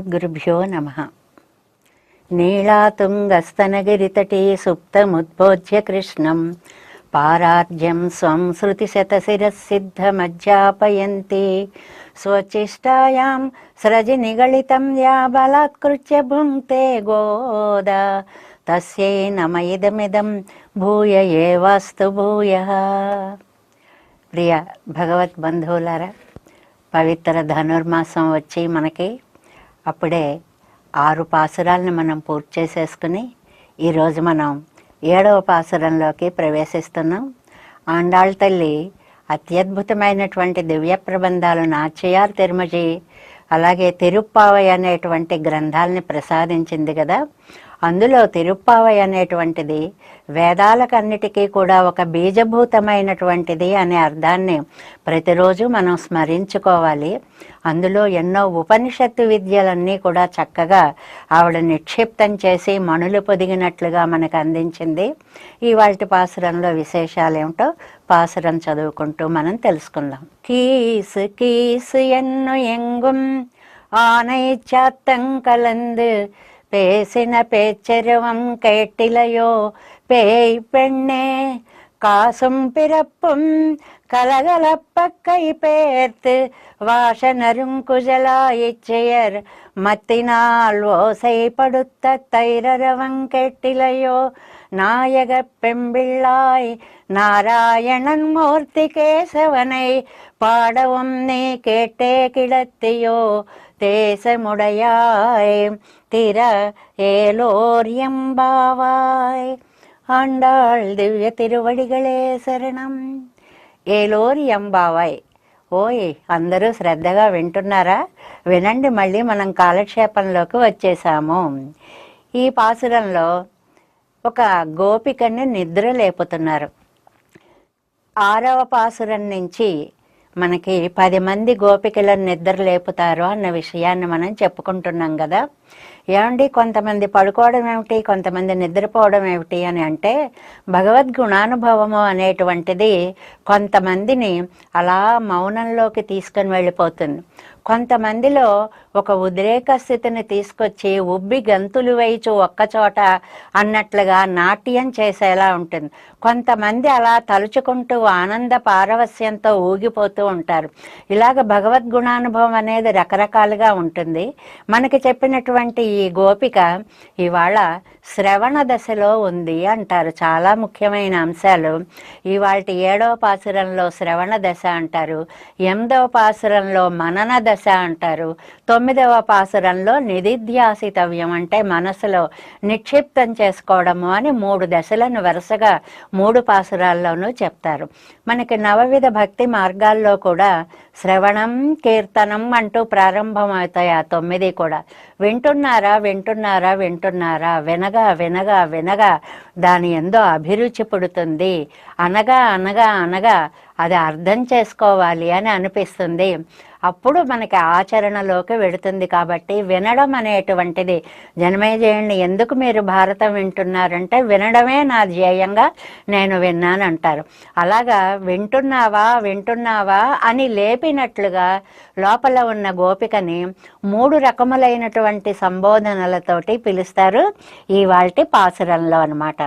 శ్రీమద్గురుభ్యో నమ. నీళాతుంగస్తనగిరితటే సుప్తముద్బోధ్య కృష్ణం. పారార్జ్యం స్వం శృతిశతశిరసిద్ధమజ్జాపయంతి స్వచిష్టాయాం స్రజి నిగళితం యా బలాత్కృత్య భుంక్తే గోద. తస్యై నమ ఇదమిదం భూయ ఏవాస్తు భూయ. ప్రియ భగవత్ బంధువులారా పవిత్ర ధనుర్మాసం వచ్చి మనకి అప్పుడే ఆరు పాసురాలను మనం పూర్తి చేసేసుకుని ఈరోజు మనం ఏడవ పాసురంలోకి ప్రవేశిస్తున్నాం. ఆండాళ్ళ తల్లి అత్యద్భుతమైనటువంటి దివ్య ప్రబంధాలు నాచయార్ తిరుమజి అలాగే తిరుప్పావై అనేటువంటి గ్రంథాలని ప్రసాదించింది కదా. అందులో తిరుప్పావై అనేటువంటిది వేదాలకన్నిటికీ కూడా ఒక బీజభూతమైనటువంటిది అనే అర్థాన్ని ప్రతిరోజు మనం స్మరించుకోవాలి అందులో ఎన్నో ఉపనిషత్తు విద్యలన్నీ కూడా చక్కగా ఆవిడ నిక్షిప్తం చేసి మణులు పొదిగినట్లుగా మనకు అందించింది ఇవాళ పాసురంలో విశేషాలు ఏమిటో పాసురం చదువుకుంటూ మనం తెలుసుకుందాం కీసు కీసు ఎన్ను ఎంగుం ஆனை சாத்தங்கலந்து பேசின பேச்சருவம் கேட்டிலையோ? பேய் பெண்ணே காசும் பிறப்பும் கலகலப்ப கை பேர்த்து வாசனருங்குஜலாயிச்செயர் மத்தினால் ஓசைப்படுத்த படுத்த தைரரவங் கேட்டிலையோ? நாயக பெம்பிள்ளாய் நாராயணன் மூர்த்தி கேசவனை பாடவும் நீ கேட்டே கிடத்தியோ? தேசமுடையாய் திற ஏலோர் எம்பாவாய் ஆண்டாள் దివ్య తిరువడిగలే శరణం ఏలోరి ఎంబావాయ్ ఓయ్ అందరూ శ్రద్ధగా వింటున్నారా వినండి మళ్ళీ మనం కాలక్షేపంలోకి వచ్చేసాము ఈ పాసురంలో ఒక గోపికని నిద్ర లేపుతున్నారు ఆరవ పాసురం నుంచి మనకి పది మంది గోపికలను నిద్ర లేపుతారు అన్న విషయాన్ని మనం చెప్పుకుంటున్నాం కదా. ఏమండి కొంతమంది పడుకోవడం ఏమిటి కొంతమంది నిద్రపోవడం ఏమిటి అని అంటే భగవద్గుణానుభవము అనేటువంటిది కొంతమందిని అలా మౌనంలోకి తీసుకొని వెళ్ళిపోతుంది. కొంతమందిలో ఒక ఉద్రేక స్థితిని తీసుకొచ్చి ఉబ్బి గంతులు వేయచు ఒక్కచోట అన్నట్లుగా నాట్యం చేసేలా ఉంటుంది. కొంతమంది అలా తలుచుకుంటూ ఆనంద పారవస్యంతో ఊగిపోతూ ఉంటారు. ఇలాగ భగవద్గుణానుభవం అనేది రకరకాలుగా ఉంటుంది. మనకి చెప్పినటువంటి ఈ గోపిక ఇవాళ శ్రవణ దశలో ఉంది అంటారు. చాలా ముఖ్యమైన అంశాలు. ఇవాళ ఏడవ పాసురంలో శ్రవణ దశ అంటారు. ఎనిమిదవ పాసురంలో మనన దశ అంటారు. తొమ్మిదవ పాసురంలో నిధిధ్యాసితవ్యం అంటే మనసులో నిక్షిప్తం చేసుకోవడము అని మూడు దశలను వరుసగా మూడు పాసురాల్లోనూ చెప్తారు. మనకి నవవిధ భక్తి మార్గాల్లో కూడా శ్రవణం కీర్తనం అంటూ ప్రారంభమవుతాయి ఆ తొమ్మిది కూడా. వింటున్నారా వింటున్నారా వింటున్నారా వినగా వినగా వినగా దాని ఎందో అభిరుచి పుడుతుంది. అనగా అనగా అనగా అది అర్థం చేసుకోవాలి అని అనిపిస్తుంది. అప్పుడు మనకి ఆచరణలోకి వెడుతుంది కాబట్టి వినడం అనేటువంటిది. జన్మేజయుడిని ఎందుకు మీరు భారతం వింటున్నారంటే వినడమే నా ధ్యేయంగా నేను విన్నాను అంటారు అలాగా వింటున్నావా వింటున్నావా అని లేపినట్లుగా లోపల ఉన్న గోపికని మూడు రకములైనటువంటి సంబోధనలతోటి పిలుస్తారు ఈ వాటి పాసురంలో అనమాట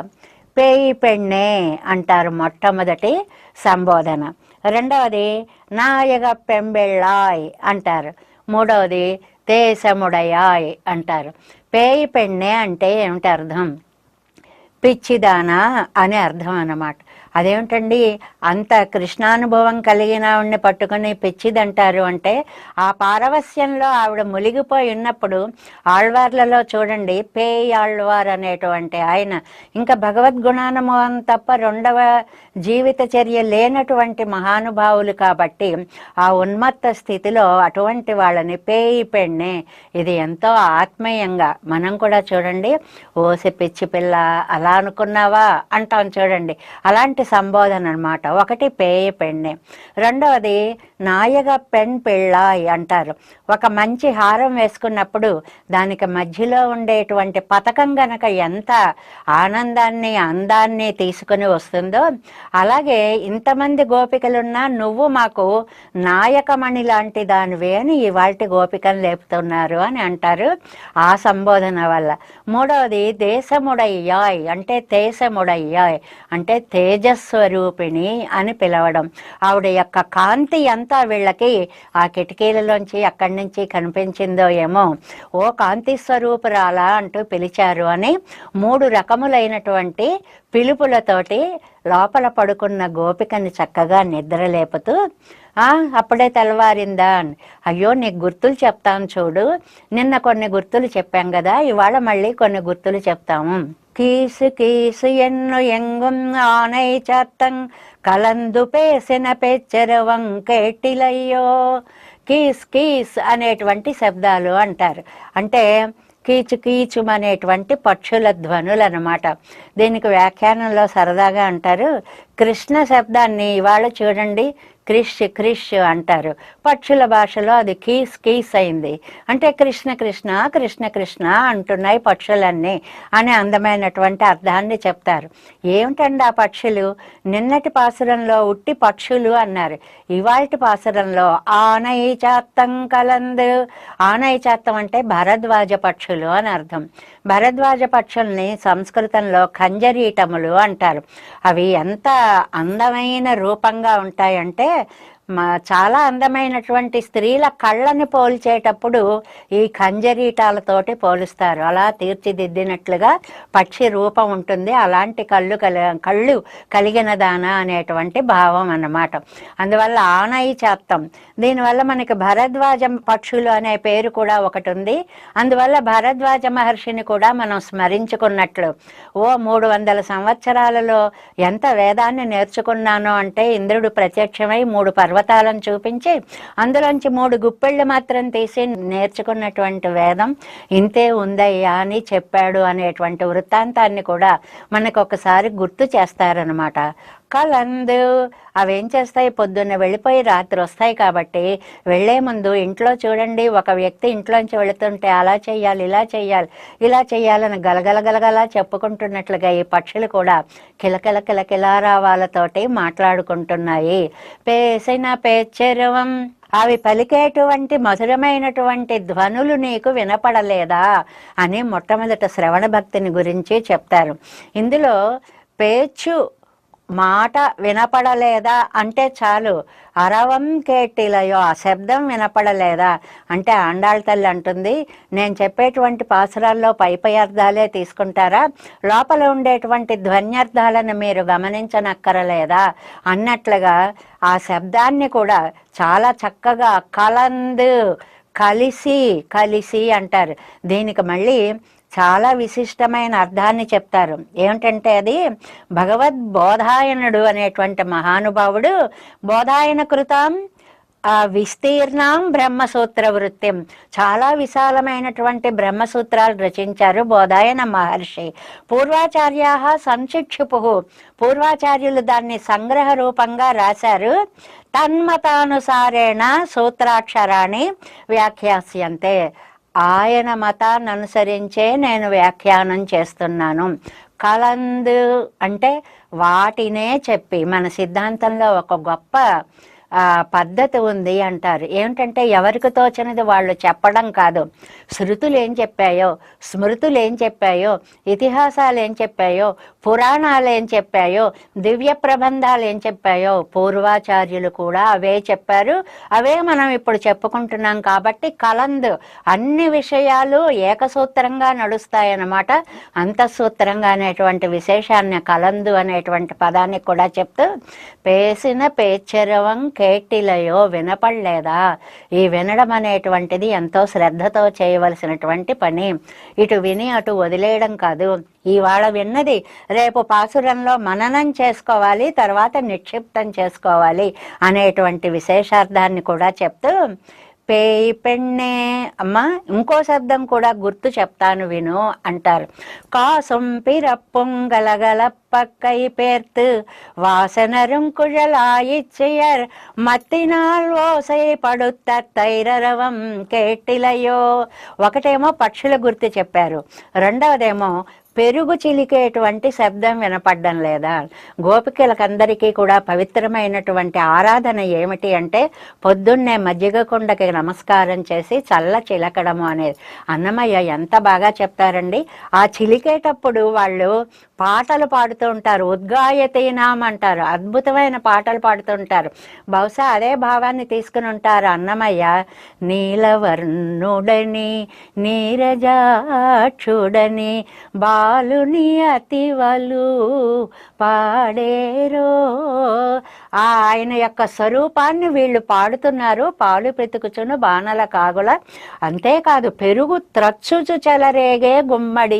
పేయి పెన్నే అంటారు మొట్టమొదటి సంబోధన. రెండవది నాయక పెంబెళ్ళాయ్ అంటారు. మూడవది దేశముడయాయ్ అంటారు. పేయి పెన్నే అంటే ఏమిటి అర్థం పిచ్చిదానా అని అర్థం అన్నమాట. అదేమిటండి? అంత కృష్ణానుభవం కలిగిన ఆవిడని పట్టుకుని పిచ్చిదంటారు అంటే ఆ పారవస్యంలో ఆవిడ మునిగిపోయి ఉన్నప్పుడు ఆళ్వార్లలో చూడండి పేయి ఆళ్వార్ అనేటువంటి ఆయన. ఇంకా భగవద్గుణానుభవం తప్ప రెండవ జీవిత చర్య లేనటువంటి మహానుభావులు కాబట్టి ఆ ఉన్మత్త స్థితిలో అటువంటి వాళ్ళని పేయి పెన్నే. ఇది ఎంతో ఆత్మీయంగా. మనం కూడా చూడండి ఓసి పిచ్చి పిల్ల అలా అనుకున్నావా? అంటాం చూడండి. అలాంటి సంబోధన అనమాట ఒకటి పేయ పెన్నే. రెండవది నాయగ పెన్ పెళ్ళాయ్ అంటారు. ఒక మంచి హారం వేసుకున్నప్పుడు దానికి మధ్యలో ఉండేటువంటి పథకం గనక ఎంత ఆనందాన్ని అందాన్ని తీసుకుని వస్తుందో అలాగే ఇంతమంది గోపికలున్నా నువ్వు మాకు నాయకమణి లాంటి దానివే అని ఇవాల్టి గోపికను లేపుతున్నారు అని అంటారు ఆ సంబోధన వల్ల. మూడవది దేశముడయ్యాయ్ అంటే తేసముడయ్యాయ్ అంటే తేజస్వరూపిణి అని పిలవడం. ఆవిడ యొక్క కాంతి అంతా వీళ్ళకి ఆ కిటికీలలోంచి అక్కడి నుంచి కనిపించిందో ఏమో. ఓ కాంతి స్వరూపురాలా అంటూ పిలిచారు అని మూడు రకములైనటువంటి పిలుపులతోటి లోపల పడుకున్న గోపికని చక్కగా నిద్రలేపుతూ "ఆ, అప్పుడే తెల్లవారిందా? అని. అయ్యో నీకు గుర్తులు చెప్తాను చూడు. నిన్న కొన్ని గుర్తులు చెప్పాం కదా ఇవాళ మళ్ళీ కొన్ని గుర్తులు చెప్తాము. కీసు కీసు ఎన్ను ఎంగుం ఆనై చత్తం కలందు పేసిన పెచ్చరవం కేటిలయ్యో కీస్ కీస్ అనేటువంటి శబ్దాలు అంటారు. అంటే కీచు కీచు అనేటువంటి పక్షుల ధ్వనులు అనమాట దీనికి వ్యాఖ్యానంలో సరదాగా అంటారు కృష్ణ శబ్దాన్ని ఇవాళ చూడండి. క్రిష్ క్రిష్ అంటారు. పక్షుల భాషలో అది కీస్ కీస్ అయింది. అంటే కృష్ణ కృష్ణ కృష్ణ కృష్ణ అంటున్నాయి పక్షులన్నీ అనే అందమైనటువంటి అర్థాన్ని చెప్తారు. ఏమిటండి ఆ పక్షులు? నిన్నటి పాసురంలో ఉట్టి పక్షులు అన్నారు. ఇవాల్టి పాసురంలో ఆనై చాత్తం కలందు. ఆనై చాత్తం అంటే భరద్వాజ పక్షులు అని అర్థం. భరద్వాజ పక్షుల్ని సంస్కృతంలో ఖంజరీటములు అంటారు. అవి ఎంత అందమైన రూపంగా ఉంటాయంటే చాలా అందమైనటువంటి స్త్రీల కళ్ళని పోల్చేటప్పుడు ఈ కంజరీటాలతోటి పోలుస్తారు. అలా తీర్చిదిద్దినట్లుగా పక్షి రూపం ఉంటుంది. అలాంటి కళ్ళు కలి కళ్ళు కలిగిన దాన అనేటువంటి భావం అన్నమాట. అందువల్ల ఆనయి చేస్తాం దీనివల్ల మనకి భరద్వాజం పక్షులు అనే పేరు కూడా ఒకటి ఉంది అందువల్ల భరద్వాజ మహర్షిని కూడా మనం స్మరించుకున్నట్లు ఓ మూడు వందల సంవత్సరాలలో ఎంత వేదాన్ని నేర్చుకున్నానో అంటే ఇంద్రుడు ప్రత్యక్షమై మూడు పర్వతాలను చూపించి అందులోంచి మూడు గుప్పెళ్ళు మాత్రం తీసి నేర్చుకున్నటువంటి వేదం ఇంతే ఉందయ్యా అని చెప్పాడు అనేటువంటి వృత్తాంతాన్ని కూడా మనకు ఒకసారి గుర్తు చేస్తారనమాట కలందు. అవేం చేస్తాయి? పొద్దున్న వెళ్ళిపోయి రాత్రి వస్తాయి కాబట్టి వెళ్ళే ముందు ఇంట్లో చూడండి. ఒక వ్యక్తి ఇంట్లోంచి వెళుతుంటే అలా చేయాలి ఇలా చేయాలి ఇలా చేయాలని గలగలగలగలా చెప్పుకుంటున్నట్లుగా ఈ పక్షులు కూడా కిలకిల కిలకిలారావాలతోటి మాట్లాడుకుంటున్నాయి. పేసిన పేచెరువం అవి పలికేటువంటి మధురమైనటువంటి ధ్వనులు నీకు వినపడలేదా అని మొట్టమొదట శ్రవణ భక్తిని గురించి చెప్తారు. ఇందులో పేచు మాట వినపడలేదా అంటే చాలు. అరవం కేటిలయో ఆ శబ్దం వినపడలేదా అంటే ఆండాళ్ తల్లి అంటుంది. నేను చెప్పేటువంటి పాసురాల్లో పైపై పై అర్థాలే తీసుకుంటారా? లోపల ఉండేటువంటి ధ్వన్యర్థాలను మీరు గమనించనక్కరలేదా? అన్నట్లుగా ఆ శబ్దాన్ని కూడా చాలా చక్కగా కలందు కలిసి కలిసి అంటారు. దీనికి మళ్ళీ చాలా విశిష్టమైన అర్థాన్ని చెప్తారు. ఏమిటంటే అది భగవద్ బోధాయనుడు అనేటువంటి మహానుభావుడు బోధాయన కృతం ఆ విస్తీర్ణం బ్రహ్మసూత్ర వృత్తిం. చాలా విశాలమైనటువంటి బ్రహ్మసూత్రాలు రచించారు బోధాయన మహర్షి. పూర్వాచార్యా సంశిక్షుపు. పూర్వాచార్యులు దాన్ని సంగ్రహ రూపంగా రాశారు. తన్మతానుసారేణ సూత్రాక్షరాన్ని వ్యాఖ్యాస్యంతే. ఆయన మతాన్ని అనుసరించే నేను వ్యాఖ్యానం చేస్తున్నాను. కలందు అంటే వాటినే చెప్పి మన సిద్ధాంతంలో ఒక గొప్ప పద్ధతి ఉంది అంటారు. ఏమిటంటే ఎవరికి తోచినది వాళ్ళు చెప్పడం కాదు. శృతులు ఏం చెప్పాయో స్మృతులు ఏం చెప్పాయో ఇతిహాసాలు ఏం చెప్పాయో పురాణాలు ఏం చెప్పాయో దివ్య ప్రబంధాలు ఏం చెప్పాయో పూర్వాచార్యులు కూడా అవే చెప్పారు. అవే మనం ఇప్పుడు చెప్పుకుంటున్నాం కాబట్టి కలందు అన్ని విషయాలు ఏకసూత్రంగా నడుస్తాయన్నమాట. అంతఃసూత్రంగా అనేటువంటి విశేషాన్ని కలందు అనేటువంటి పదాన్ని కూడా చెప్తూ పేసిన పేచెరవం కేటిలయో వినపడలేదా? ఈ వినడం అనేటువంటిది ఎంతో శ్రద్ధతో చేయవలసినటువంటి పని. ఇటు విని అటు వదిలేయడం కాదు. ఇవాళ విన్నది రేపు పాసురంలో మననం చేసుకోవాలి తర్వాత నిక్షిప్తం చేసుకోవాలి అనేటువంటి విశేషార్థాన్ని కూడా చెప్తూ పేయి పెన్నే అమ్మ ఇంకో శబ్దం కూడా గుర్తు చెప్తాను విను అంటారు. కాసం పిరప్పొంగలగల పక్కై పేర్తు రుంకుజలాయిచ్చయర్ మత్తి మత్తినాల్ ఓసైపడుత్త తైరరవం కేటిలయో. ఒకటేమో పక్షుల గుర్తు చెప్పారు. రెండవదేమో పెరుగు చిలికేటువంటి శబ్దం వినపడ్డం లేదా? గోపికలకందరికీ కూడా పవిత్రమైనటువంటి ఆరాధన ఏమిటి అంటే పొద్దున్నే మజ్జిగ కుండకి నమస్కారం చేసి చల్ల చిలకడము అనేది. అన్నమయ్య ఎంత బాగా చెప్తారండి? ఆ చిలికేటప్పుడు వాళ్ళు పాటలు పాడుతూ ఉంటారు. ఉద్గాయతీనాం అంటారు. అద్భుతమైన పాటలు పాడుతూ ఉంటారు. బహుశా అదే భావాన్ని తీసుకుని ఉంటారు అన్నమయ్య. నీలవర్ణుడని నీరజాక్షుడని పాలుని అతివలు పాడేరో. ఆయన యొక్క స్వరూపాన్ని వీళ్ళు పాడుతున్నారు. పాలు పెతుకుచును బాణల కాగుల. అంతేకాదు పెరుగు త్రచ్చుచు చెలరేగే గుమ్మడి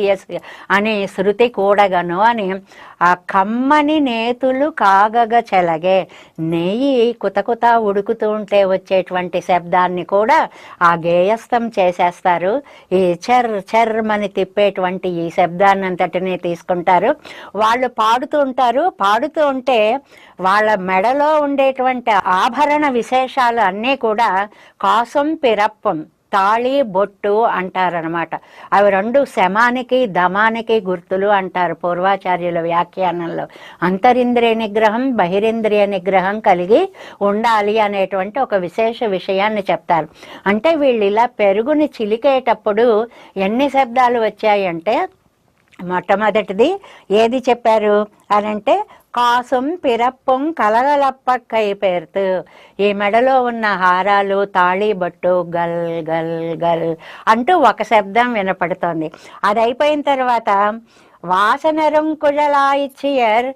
అనే శృతి కూడగను అని. ఆ కమ్మని నేతులు కాగగ చెలగే. నెయ్యి కుతకుత ఉడుకుతూ ఉంటే వచ్చేటువంటి శబ్దాన్ని కూడా ఆ గేయస్థం చేసేస్తారు. ఈ చర్ చర్మని తిప్పేటువంటి ఈ శబ్దాన్ని అంతటినీ తీసుకుంటారు. వాళ్ళు పాడుతూ ఉంటారు. పాడుతూ ఉంటే వాళ్ళ మెడలో ఉండేటువంటి ఆభరణ విశేషాలు అన్నీ కూడా కాసం పిరప్పం తాళి బొట్టు అంటారనమాట అవి రెండు శమానికి దమానికి గుర్తులు అంటారు పూర్వాచార్యుల వ్యాఖ్యానంలో. అంతరింద్రియ నిగ్రహం బహిరింద్రియ నిగ్రహం కలిగి ఉండాలి అనేటువంటి ఒక విశేష విషయాన్ని చెప్తారు. అంటే వీళ్ళు ఇలా పెరుగుని చిలికేటప్పుడు ఎన్ని శబ్దాలు వచ్చాయంటే మొట్టమొదటిది ఏది చెప్పారు? అని అంటే కాసుం పిరప్పం కలగలప్పక్కై పేరుతు. ఈ మెడలో ఉన్న హారాలు తాళీబట్టు గల్ గల్ గల్ అంటూ ఒక శబ్దం వినపడుతోంది. అది అయిపోయిన తర్వాత వాసనరం కుజలాయిచ్చియర్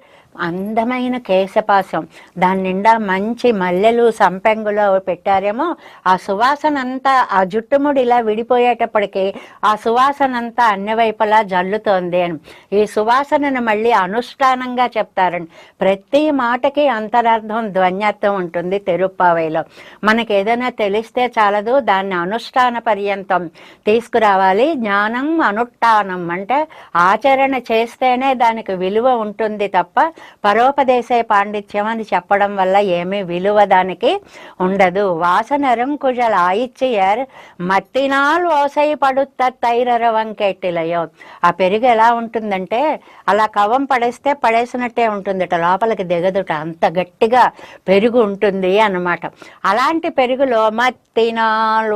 అందమైన కేశపాసం దాని నిండా మంచి మల్లెలు సంపెంగులో పెట్టారేమో. ఆ సువాసన అంతా ఆ జుట్టుముడి ఇలా విడిపోయేటప్పటికి ఆ సువాసన అంతా అన్ని వైపులా జల్లుతోంది అని. ఈ సువాసనను మళ్ళీ అనుష్ఠానంగా చెప్తారండి ప్రతి మాటకి అంతరార్థం ధ్వన్యత్వం ఉంటుంది తిరుప్పావైలో. మనకి ఏదైనా తెలిస్తే చాలదు దాన్ని అనుష్ఠాన పర్యంతం తీసుకురావాలి. జ్ఞానం అనుష్ఠానం అంటే ఆచరణ చేస్తేనే దానికి విలువ ఉంటుంది తప్ప పరోపదేశ పాండిత్యం అని చెప్పడం వల్ల ఏమీ విలువ దానికి ఉండదు. వాసనరం కుజల ఆయిచ్చయర్ మట్టినాల్ ఓసై పడుత్త తైరర వంకెట్టిలయో ఆ పెరుగు ఎలా ఉంటుందంటే అలా కవం పడేస్తే పడేసినట్టే ఉంటుందిట లోపలికి దిగదుట. అంత గట్టిగా పెరుగు ఉంటుంది అనమాట అలాంటి పెరుగులో మత్తినాల్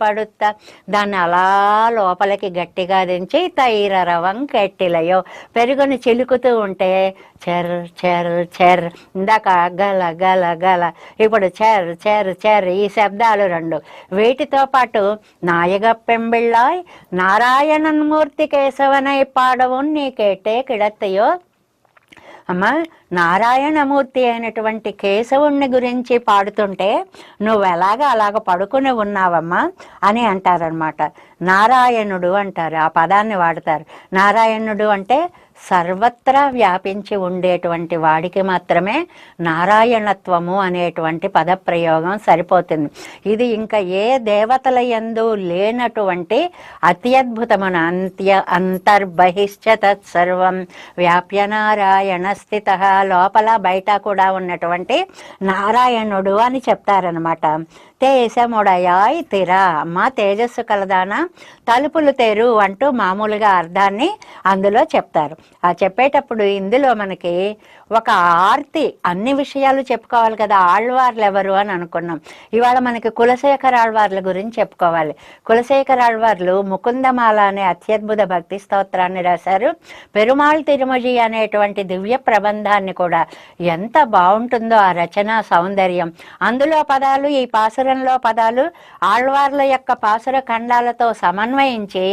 పడుత్త దాన్ని అలా లోపలికి గట్టిగా దించి తైరర వంకెట్టిలయో పెరుగుని చిలుకుతూ ఉంటే చెర్ చెర్ చెర్. ఇందాక గల గల గల. ఇప్పుడు చెర్ చెర్ చెర్. ఈ శబ్దాలు రెండు. వీటితో పాటు నాయగ పెంబిళ్ళాయ్ నారాయణన్ మూర్తి కేశవనై పాడவும் నీ కేటే కిడత్తయో. అమ్మ నారాయణమూర్తి అయినటువంటి కేశవుణ్ణి గురించి పాడుతుంటే నువ్వు ఎలాగ అలాగ పడుకుని ఉన్నావమ్మా అని అంటారనమాట నారాయణుడు అంటారు ఆ పదాన్ని వాడతారు. నారాయణుడు అంటే సర్వత్రా వ్యాపించి ఉండేటువంటి వాడికి మాత్రమే నారాయణత్వము అనేటువంటి పదప్రయోగం సరిపోతుంది. ఇది ఇంకా ఏ దేవతల ఎందు లేనటువంటి అత్యద్భుతమైన అంత్య అంతర్బహిశ్చ తత్సర్వం వ్యాప్య నారాయణ స్థిత. లోపల బయట కూడా ఉన్నటువంటి నారాయణుడు అని చెప్తారనమాట తేజముడయాయ్ తిరా. అమ్మ తేజస్సు కలదానా? తలుపులు తెరు అంటూ మామూలుగా అర్థాన్ని అందులో చెప్తారు. ఆ చెప్పేటప్పుడు ఇందులో మనకి ఒక ఆర్తి అన్ని విషయాలు చెప్పుకోవాలి కదా ఆళ్వార్లు ఎవరు అని అనుకున్నాం. ఇవాళ మనకి కులశేఖర ఆళ్వార్ల గురించి చెప్పుకోవాలి. కులశేఖర ఆళ్వార్లు ముకుందమాల అనే అత్యద్భుత భక్తి స్తోత్రాన్ని రాశారు. పెరుమాళ్ తిరుమజి అనేటువంటి దివ్య ప్రబంధాన్ని కూడా ఎంత బాగుంటుందో ఆ రచన సౌందర్యం. అందులో పదాలు ఈ పాసురంలో పదాలు ఆళ్వార్ల యొక్క పాసుర ఖండాలతో సమన్వయించి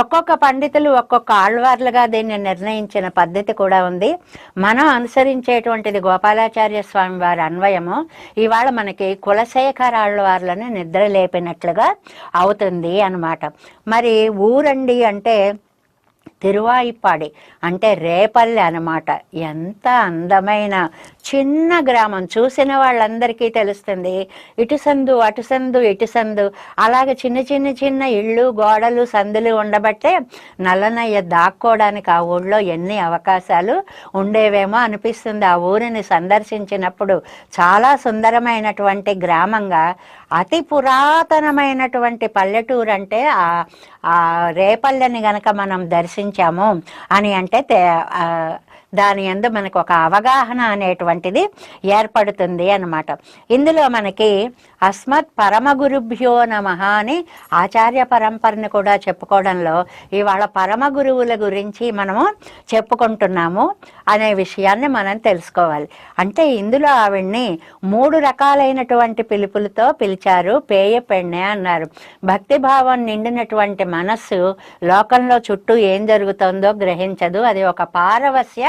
ఒక్కొక్క పండితులు ఒక్కొక్క ఆళ్వార్లుగా దీన్ని నిర్ణయించిన పద్ధతి కూడా ఉంది. మనం అనుసరించేటువంటిది గోపాలాచార్య స్వామి వారి అన్వయము. ఇవాళ మనకి కులశేఖర ఆళ్వార్లను నిద్ర లేపినట్లుగా అవుతుంది అన్నమాట. మరి ఊరండి అంటే తిరువాయిపాడి. అంటే రేపల్లె అనమాట ఎంత అందమైన చిన్న గ్రామం. చూసిన వాళ్ళందరికీ తెలుస్తుంది. ఇటు సందు అటు సందు ఇటు సందు. అలాగే చిన్న చిన్న చిన్న ఇళ్ళు గోడలు సందులు ఉండబట్టే నల్లనయ్య దాక్కోవడానికి ఆ ఊళ్ళో ఎన్ని అవకాశాలు ఉండేవేమో అనిపిస్తుంది. ఆ ఊరిని సందర్శించినప్పుడు చాలా సుందరమైనటువంటి గ్రామంగా అతి పురాతనమైనటువంటి పల్లెటూరు అంటే ఆ రేపల్లెని గనక మనం దర్శించాము అని అంటే దాని యందు మనకు ఒక అవగాహన అనేటువంటిది ఏర్పడుతుంది అన్నమాట. ఇందులో మనకి అస్మత్ పరమ గురుభ్యో నమ అని ఆచార్య పరంపరని కూడా చెప్పుకోవడంలో ఇవాళ పరమ గురువుల గురించి మనము చెప్పుకుంటున్నాము అనే విషయాన్ని మనం తెలుసుకోవాలి. అంటే ఇందులో ఆవిడ్ని మూడు రకాలైనటువంటి పిలుపులతో పిలిచారు పేయ పెಣ್ಣె అన్నారు. భక్తిభావం నిండినటువంటి మనస్సు లోకంలో చుట్టూ ఏం జరుగుతుందో గ్రహించదు. అది ఒక పారవస్య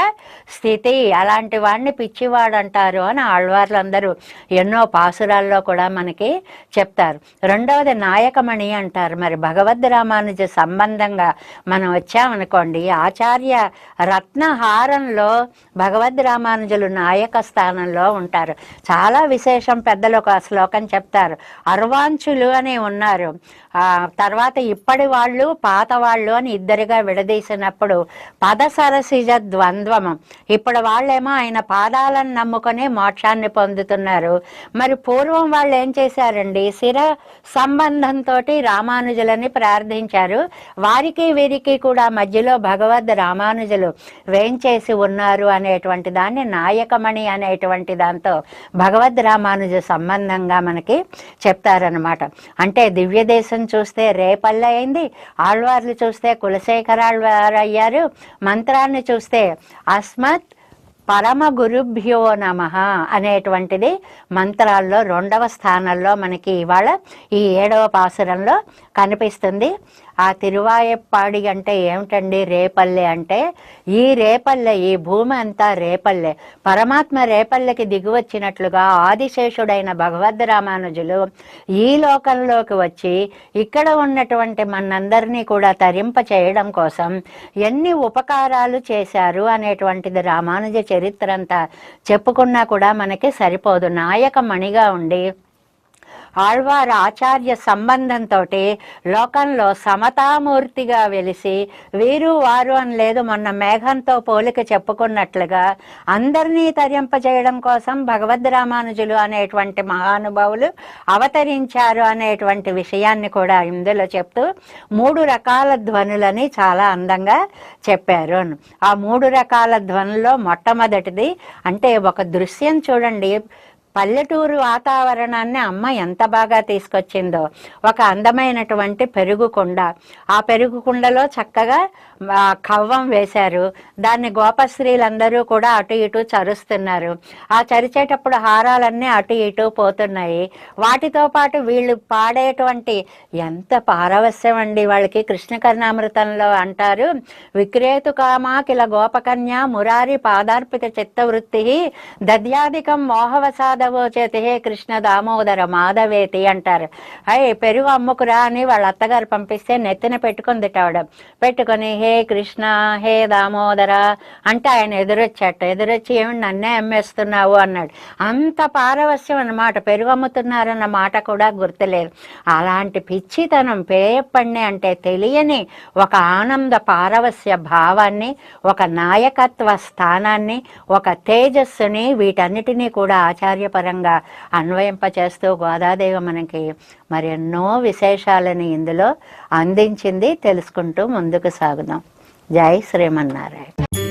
స్థితి అలాంటి వాడిని పిచ్చివాడు అంటారు అని ఆళ్వార్లందరూ ఎన్నో పాసురాల్లో కూడా మనకి చెప్తారు. రెండవది నాయకమణి అంటారు. మరి భగవద్ రామానుజ సంబంధంగా మనం వచ్చామనుకోండి ఆచార్య రత్నహారంలో భగవద్ రామానుజులు నాయక స్థానంలో ఉంటారు. చాలా విశేషం పెద్దలు ఒక శ్లోకం చెప్తారు. అర్వాంచులు అని ఉన్నారు. తర్వాత ఇప్పటి వాళ్ళు పాత వాళ్ళు అని ఇద్దరిగా విడదీసినప్పుడు పదసరసిజ ద్వంద్వము. ఇప్పుడు వాళ్ళేమో ఆయన పాదాలను నమ్ముకొని మోక్షాన్ని పొందుతున్నారు. మరి పూర్వం వాళ్ళు ఏం చేశారండి? శిర సంబంధంతో రామానుజులని ప్రార్థించారు. వారికి వీరికి కూడా మధ్యలో భగవద్ రామానుజులు వేంచేసి ఉన్నారు అనేటువంటి దాన్ని నాయకమణి అనేటువంటి దాంతో భగవద్ రామానుజ సంబంధంగా మనకి చెప్తారనమాట అంటే దివ్యదేశం చూస్తే రేపల్ల అయింది. ఆళ్వార్లు చూస్తే కులశేఖరాళ్వారు అయ్యారు మంత్రాన్ని చూస్తే అస్మత్ పరమ గురుభ్యో నమ అనేటువంటిది మంత్రాల్లో రెండవ స్థానంలో మనకి ఇవాళ ఈ ఏడవ పాసురంలో కనిపిస్తుంది. ఆ తిరువాయప్పాడి అంటే ఏమిటండి రేపల్లె అంటే? ఈ రేపల్లె ఈ భూమి అంతా రేపల్లె. పరమాత్మ రేపల్లెకి దిగువచ్చినట్లుగా ఆదిశేషుడైన భగవద్ రామానుజులు ఈ లోకంలోకి వచ్చి ఇక్కడ ఉన్నటువంటి మనందరినీ కూడా తరింప చేయడం కోసం ఎన్ని ఉపకారాలు చేశారు అనేటువంటిది రామానుజ చరిత్ర అంతా చెప్పుకున్నా కూడా మనకి సరిపోదు. నాయక మణిగా ఉండి ఆళ్వార్ ఆచార్య సంబంధంతో లోకంలో సమతామూర్తిగా వెలిసి వీరు వారు అని లేదు మొన్న మేఘంతో పోలిక చెప్పుకున్నట్లుగా అందరినీ తరింపజేయడం కోసం భగవద్ రామానుజులు అనేటువంటి మహానుభావులు అవతరించారు అనేటువంటి విషయాన్ని కూడా ఇందులో చెప్తూ మూడు రకాల ధ్వనులని చాలా అందంగా చెప్పారు. ఆ మూడు రకాల ధ్వనుల్లో మొట్టమొదటిది అంటే ఒక దృశ్యం చూడండి. పల్లెటూరు వాతావరణాన్ని అమ్మ ఎంత బాగా తీసుకొచ్చిందో. ఒక అందమైనటువంటి పెరుగు కుండ. ఆ పెరుగు కుండలో చక్కగా కవ్వం వేశారు. దాన్ని గోపశ్రీలందరూ కూడా అటు ఇటు చరుస్తున్నారు. ఆ చరిచేటప్పుడు హారాలన్నీ అటు ఇటు పోతున్నాయి. వాటితో పాటు వీళ్ళు పాడేటువంటి ఎంత పారవస్యం అండి వాళ్ళకి కృష్ణ కర్ణామృతంలో అంటారు. విక్రేతు కామాకిల గోపకన్య మురారి పాదార్పిత చిత్తవృత్తి దద్యాధికం మోహవసాద మోహవసాదవోచేతి హే కృష్ణ దామోదర మాధవేతి అంటారు. అయ్యి పెరుగు అమ్ముకురా అని వాళ్ళ అత్తగారు పంపిస్తే నెత్తిన పెట్టుకుంది ఆవిడ పెట్టుకొని హే కృష్ణ హే దామోదర అంటే ఆయన ఎదురొచ్చాట. ఎదురొచ్చి ఏమి నన్నే అమ్మేస్తున్నావు అన్నాడు. అంత పారవస్యం అన్నమాట. పెరుగు అమ్ముతున్నారన్న మాట కూడా గుర్తులేదు. అలాంటి పిచ్చితనం పేయప్పండి అంటే తెలియని ఒక ఆనంద పారవస్య భావాన్ని ఒక నాయకత్వ స్థానాన్ని ఒక తేజస్సుని వీటన్నిటినీ కూడా ఆచార్య పరంగా అన్వయింపచేస్తూ గోదాదేవి మనకి మరి ఎన్నో విశేషాలని ఇందులో అందించింది తెలుసుకుంటూ ముందుకు సాగుదాం. జై శ్రీమన్నారాయణ.